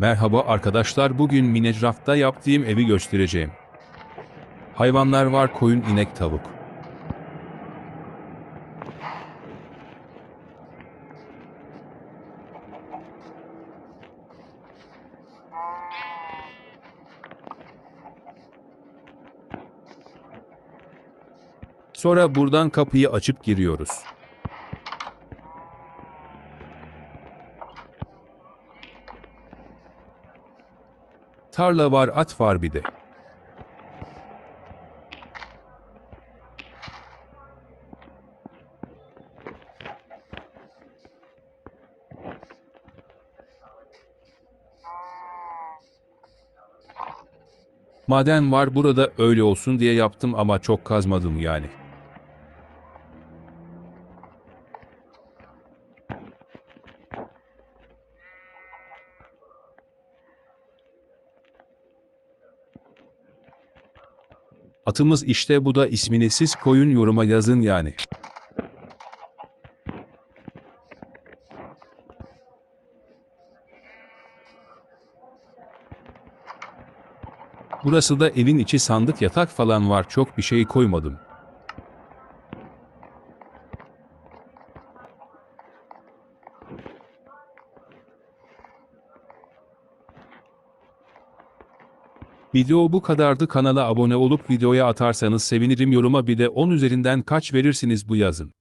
Merhaba arkadaşlar bugün Minecraft'ta yaptığım evi göstereceğim. Hayvanlar var koyun inek tavuk. Sonra buradan kapıyı açıp giriyoruz. Tarla var, at var bir de. Maden var burada öyle olsun diye yaptım ama çok kazmadım yani. Atımız işte bu da ismini siz koyun yoruma yazın yani. Burası da evin içi sandık yatak falan var çok bir şey koymadım. Video bu kadardı kanala abone olup videoya atarsanız sevinirim yoruma bir de 10 üzerinden kaç verirsiniz bu yazın.